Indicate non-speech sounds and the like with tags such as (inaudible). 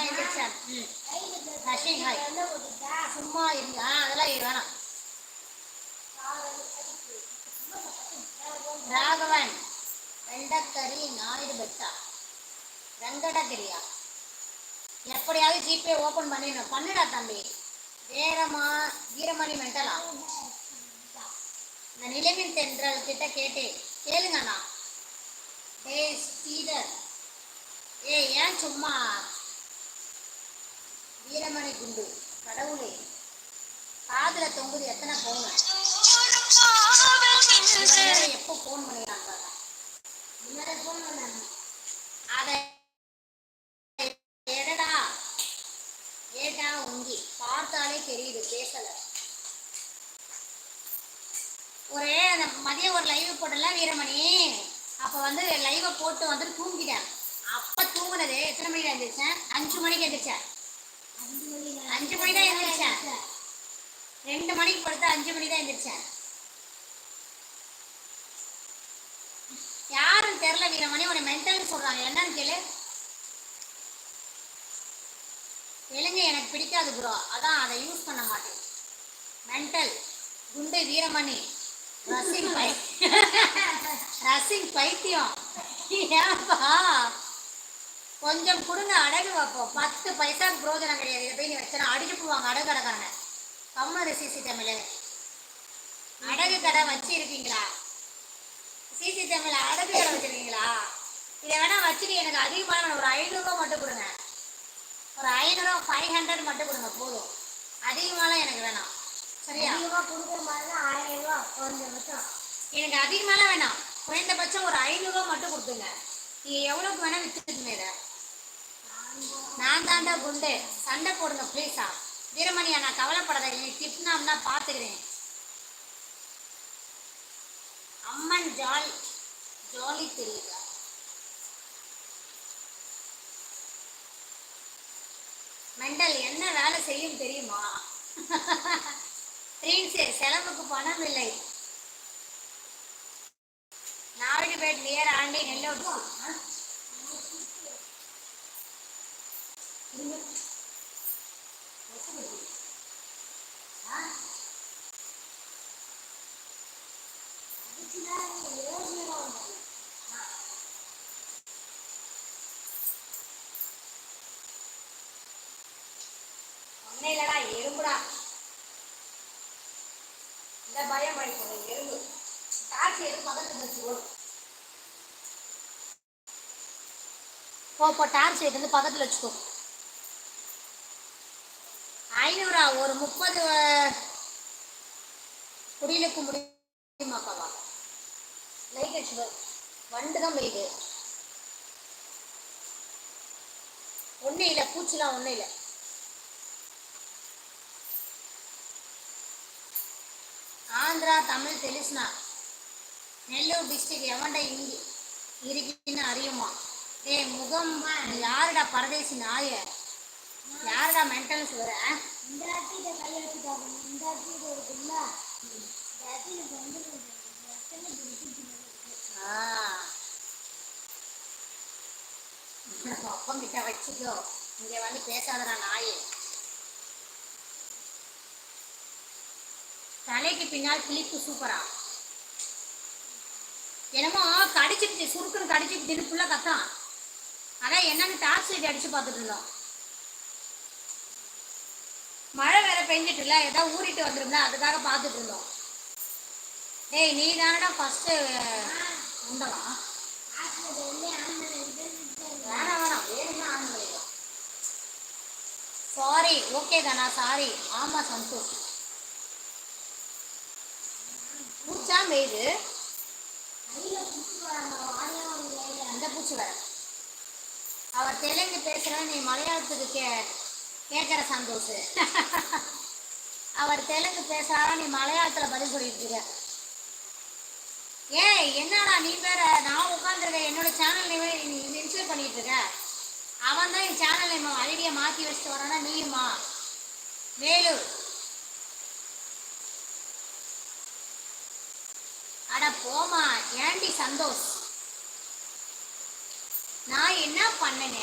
இப்பதான் எந்திரிச்சேன் ம் rushing hi சும்மா இருங்க ஆ அதெல்லாம் இது வேணாம் ராகவன் வெண்டக்கறி ஞாயிறு பெட்டா வெங்கடகிரியா எப்படியாவது ஜிபே ஓப்பன் பண்ணிடணும் பண்ணுடா தம்பி வேறமா வீரமணி மெண்டலா இந்த நிலவின் தென்றல் கிட்ட கேட்டேன் கேளுங்கண்ணா டே ஸ்பீடர் ஏ ஏன் சும்மா வீரமணி குண்டு. கடவுளே காதுல தொங்குது எத்தனை போன எப்போ போன் பண்ணிடுறாங்க பாருங்க. முன்னாடி ஃபோன் பண்ணாங்க அதை எடடா ஏடா உங்கி பார்த்தாலே தெரியுது பேசல. ஒரே அந்த மதியம் ஒரு லைவ் போட்டல வீரமணி? அப்போ வந்து லைவை போட்டு வந்துட்டு தூங்கிட்டேன். அப்போ தூங்குனது எத்தனை மணிக்கு எழுந்திரிச்சேன் அஞ்சு மணிக்கு எழுந்திரிச்சேன் அஞ்சு மணி தான் எழுந்திரிச்சா ரெண்டு மணிக்கு படுத்து அஞ்சு மணி தான் எழுந்திரிச்சா யாருன்னு தெரியல வீரமணி உன்னை மென்டல் சொல்றாங்க. என்னன்னு கேளு. எழுங்க எனக்கு பிடிக்காது ப்ரோ அதான் அதை யூஸ் பண்ண மாட்டேன். மென்டல் குண்டு வீரமணி. ரசிங் பை (laughs) ரசிங் பைத்தியம். ஏன்பா? கொஞ்சம் கொடுங்க அடகு வைப்போம் பத்து பைசாக்கு பிரோஜனம் கிடையாது. இதை போய் நீ வச்சனா அடிச்சு போவாங்க அடகு கடைக்காரங்க. கம்மனு சிசி தமிழ். அடகு கடை வச்சு இருக்கீங்களா சிசி தமிழ் அடகு கடை வச்சிருக்கீங்களா? இதை வேணா வச்சுட்டு எனக்கு அதிகமான வேணும். ஒரு ஐநூறுரூவா மட்டும் கொடுங்க. ஒரு ஐநூறுரூவா ஃபைவ் ஹண்ட்ரட் மட்டும் கொடுங்க போதும். அதிகமாலாம் எனக்கு வேணாம். சரியா? கொடுக்குற மாதிரி ஆயிரம் ரூபா குறைஞ்சபட்சம் எனக்கு அதிகமாலாம் வேணாம். குறைந்தபட்சம் ஒரு ஐநூறுரூவா மட்டும் கொடுத்துங்க நீங்கள் எவ்வளோக்கு வேணால் விற்றுக்குங்க இதை. நான் தாண்டா குண்டு. சண்டை போடுங்க ப்ளீஸா வீரமணியா நான் கவலைப்படாத நீ திட்டினாம்னா பார்த்துக்கிறேன். அம்மன் ஜால் ஜாலி தெரியுதா மெண்டல் என்ன வேலை செய்யும் தெரியுமா? ட்ரீன்ஸே செலவுக்கு பணம் இல்லை. நாவிடிபேட் நியர் ஆண்டி நெல்லோட்டு இல்லடா எறும்புடா. இந்த பயம் படிக்கணும் எறும்பு. டாக்ஸி எதுவும் பக்கத்துல வச்சு ஓடும் போ போ டார்ச் லைட் வந்து பக்கத்தில் வச்சுக்கோ. ஐநூறா ஒரு முப்பது குடிலுக்கு முடியுமாப்பாவா லைட் அடிச்சு வண்டு தான் போயிடு ஒன்றும் இல்லை பூச்சிலாம் ஒன்றும் இல்லை. ஆந்திரா தமிழ் தெலுசுனா. நெல்லூர் டிஸ்ட்ரிக் எவன்டா இங்கி இருக்குன்னு அறியுமா? டே முகம் யாருடா பரதேசி நாயை? யாரடா மென்டல் சொல்ற இந்த அட்டிகிட்ட கை வச்சுட்டாங்க இந்த அட்டிகிட்ட இருக்குல்ல இந்த அட்டிகிட்ட வந்து எத்தனை பிடிச்சிட்டு ஆ. வச்சுக்கோ. இங்க வந்து பேசாதடா நாயே. தலைக்கு பின்னால் கிளிப்பு சூப்பரா. என்னமோ கடிச்சிட்டு சுருக்குன்னு கடிச்சிட்டு ஃபுல்லா கத்தான். அதான் என்னன்னு டார்ச் லைட் அடிச்சு பார்த்துட்டு இருந்தோம் மழை வேற பெஞ்சிட்டுல ஏதாவது ஊறிட்டு வந்துரும்ல அதுக்காக பார்த்துட்டு இருந்தோம். ஏய் நீ தானடா ஃபஸ்ட்டு உண்டலாம் வேணாம் வேணாம். வேணும்னா ஆன் சாரி ஓகே தானா? சாரி ஆமா சந்தோஷ் பூச்சா மேய்து அந்த பூச்சி வர அவர் தெலுங்கு பேசுற நீ மலையாளத்துக்கு கே கேட்குற சந்தோஷ். (laughs) அவர் தெலுங்கு பேசுறாரா நீ மலையாளத்துல பதில் சொல்லிட்டு இருக்க. ஏய் என்னடா நீ வேற? நான் உட்காந்துருக்க என்னோட சேனல் நீ இன்ஸ்டால் பண்ணிட்டு இருக்க. அவன் தான் என் சேனல் நேம் ஐடியா மாற்றி வச்சுட்டு வரானா நீயுமா வேலூர் அட போமா ஏண்டி சந்தோஷ்? நான் என்ன பண்ணேங்க